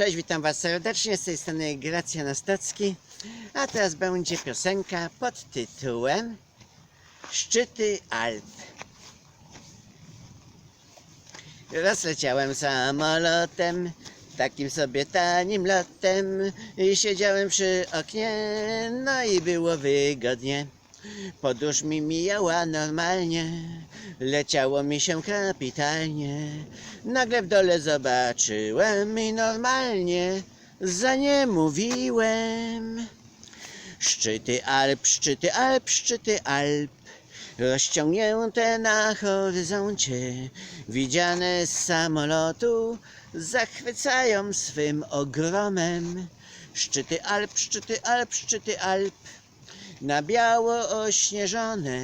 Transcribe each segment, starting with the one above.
Cześć, witam Was serdecznie, z tej strony Gracja Nastacki. A teraz będzie piosenka pod tytułem Szczyty Alp. Raz leciałem samolotem, takim sobie tanim lotem i siedziałem przy oknie, no i było wygodnie. Podróż mi mijała normalnie, leciało mi się kapitalnie. Nagle w dole zobaczyłem i normalnie za nie mówiłem. Szczyty Alp, szczyty Alp, szczyty Alp, rozciągnięte na horyzoncie, widziane z samolotu, zachwycają swym ogromem. Szczyty Alp, szczyty Alp, szczyty Alp, na biało ośnieżone,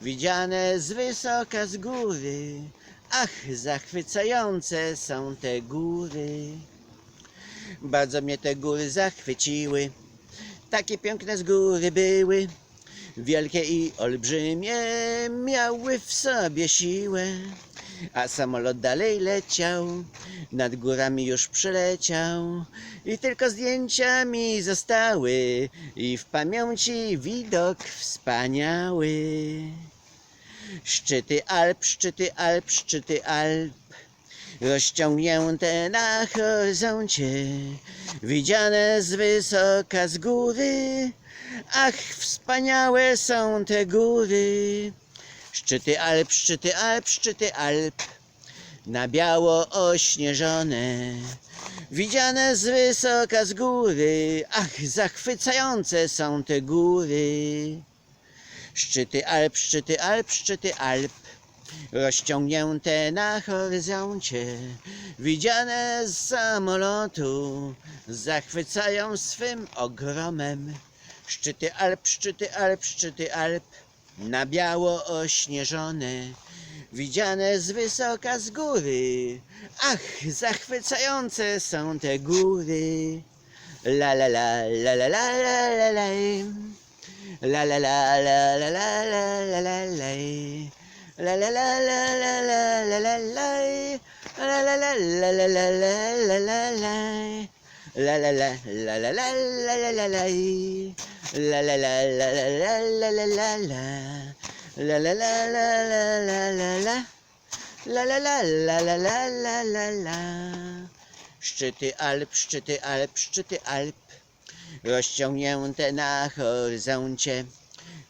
widziane z wysoka z góry. Ach, zachwycające są te góry. Bardzo mnie te góry zachwyciły. Takie piękne z góry były, wielkie i olbrzymie, miały w sobie siłę. A samolot dalej leciał, nad górami już przeleciał i tylko zdjęcia mi zostały i w pamięci widok wspaniały. Szczyty Alp, szczyty Alp, szczyty Alp, rozciągnięte na horyzoncie, widziane z wysoka z góry. Ach, wspaniałe są te góry. Szczyty Alp, szczyty Alp, szczyty Alp, na biało ośnieżone, widziane z wysoka z góry. Ach, zachwycające są te góry. Szczyty Alp, szczyty Alp, szczyty Alp, rozciągnięte na horyzoncie, widziane z samolotu, zachwycają swym ogromem. Szczyty Alp, szczyty Alp, szczyty Alp, na biało ośnieżone, widziane z wysoka z góry. Ach, zachwycające są te góry. La la la la la la la la la. La la la la la la la la la la. La la la la la la la la la. La la la la la la la la la lelele, lelele, lelele, lelele, lelele, lelele, Szczyty Alp, szczyty Alp, szczyty Alp, rozciągnięte na horyzoncie.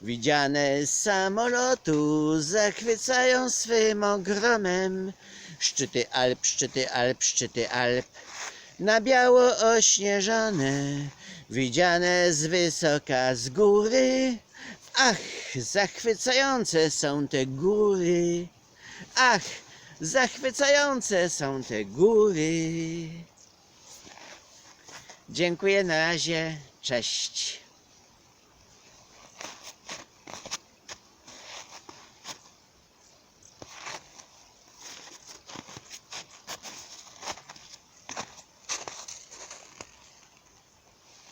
Widziane samolotu zachwycają swym ogromem. Szczyty Alp, szczyty Alp, szczyty Alp na biało ośnieżone, widziane z wysoka z góry. Ach, zachwycające są te góry. Ach, zachwycające są te góry. Dziękuję na razie. Cześć.